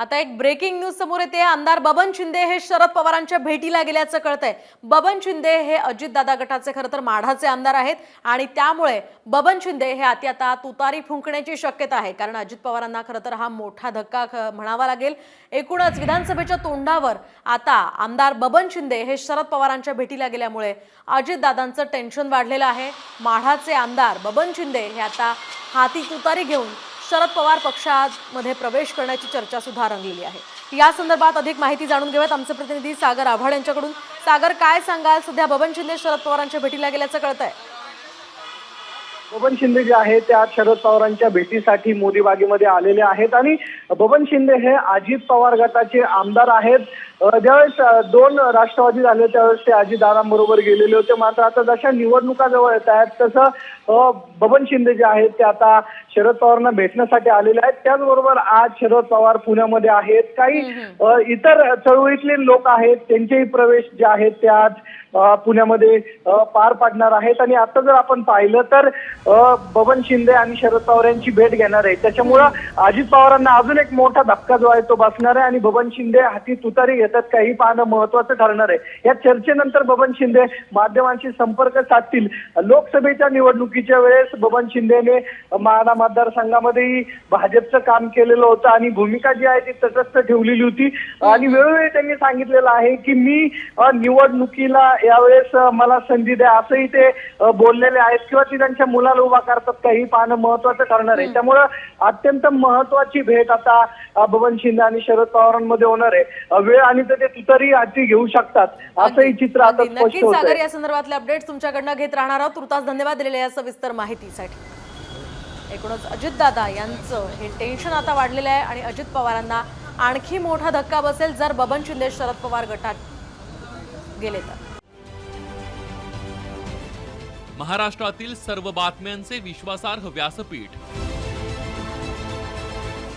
आता एक breaking news समोर येते. आमदार बबन शिंदे हे शरद पवारांच्या भेटीला गेल्याचं कळतंय. बबन शिंदे हे अजितदादा गटाचे खरं तर माढाचे आमदार आहेत आणि त्यामुळे बबन शिंदे हे आती आता तुतारी फुंकण्याची शक्यता आहे. कारण अजित पवारांना खरं तर हा मोठा धक्का ख- म्हणावा लागेल. एकूणच विधानसभेच्या तोंडावर आता आमदार बबन शिंदे हे शरद पवारांच्या भेटीला गेल्यामुळे अजितदादांचं टेन्शन वाढलेलं आहे. माढाचे आमदार बबन शिंदे हे आता हाती तुतारी घेऊन शरद पवार पक्षामध्ये प्रवेश करण्याची चर्चा सुद्धा रंगलेली आहे. या संदर्भात अधिक माहिती जाणून घेऊयात आमचे प्रतिनिधी सागर आव्हाड यांच्याकडून. सागर काय सांगाल? सध्या बबन शिंदे शरद पवारांच्या भेटीला गेल्याचं कळतंय. बबन शिंदे जे आहेत त्या शरद पवारांच्या भेटीसाठी मोदी बागेमध्ये आलेले आहेत आणि बबन शिंदे हे अजित पवार गटाचे आमदार आहेत. ज्यावेळेस दोन राष्ट्रवादी झाले त्यावेळेस ते अजितदादांबरोबर गेलेले होते. मात्र आता जशा निवडणुका जवळ येत आहेत तसं बबन शिंदे जे आहेत ते आता शरद पवारांना भेटण्यासाठी आलेले आहेत. त्याचबरोबर आज शरद पवार पुण्यामध्ये आहेत. काही इतर चळवळीतले लोक आहेत त्यांचेही प्रवेश जे आहेत ते आज पुण्यामध्ये पार पाडणार आहेत. आणि आता जर आपण पाहिलं तर बबन शिंदे आणि शरद पवार यांची भेट घेणार आहे त्याच्यामुळं अजित पवारांना अजून एक मोठा धक्का जो आहे तो बसणार आहे. आणि बबन शिंदे हाती तुतारी घेतात काही पाहणं महत्वाचं ठरणार आहे. या चर्चेनंतर बबन शिंदे माध्यमांशी संपर्क साधतील. लोकसभेच्या निवडणुकीच्या वेळेस बबन शिंदेने माढा मतदारसंघामध्येही भाजपचं काम केलेलं होतं आणि भूमिका जी आहे ती तटस्थ ठेवलेली होती. आणि वेळोवेळी त्यांनी सांगितलेलं आहे की मी निवडणुकीला यावेळेस मला संधी द्या असंही ते बोललेले आहेत किंवा ती त्यांच्या मुलाला उभा करतात काही पाहणं महत्वाचं ठरणार आहे. त्यामुळं अत्यंत महत्वाची भेट आता बबन शिंदे आणि शरद पवारांमध्ये होणार आहे. वेळ आणि तर ते तुतारी हाती घेऊ शकतात असंही चित्र आता नक्कीच होत सागर या संदर्भातले अपडेट तुमच्याकडनं घेत राहणार आहोत. तुर्तास धन्यवाद दिलेल्या या सविस्तर माहितीसाठी. एकूणच अजितदादा यांचं हे टेन्शन आता वाढलेलं आहे आणि अजित पवारांना आणखी मोठा धक्का बसेल जर बबन शिंदे शरद पवार गटात गेले तर. महाराष्ट्रातील सर्व बातम्यांचे विश्वासार्ह व्यासपीठ.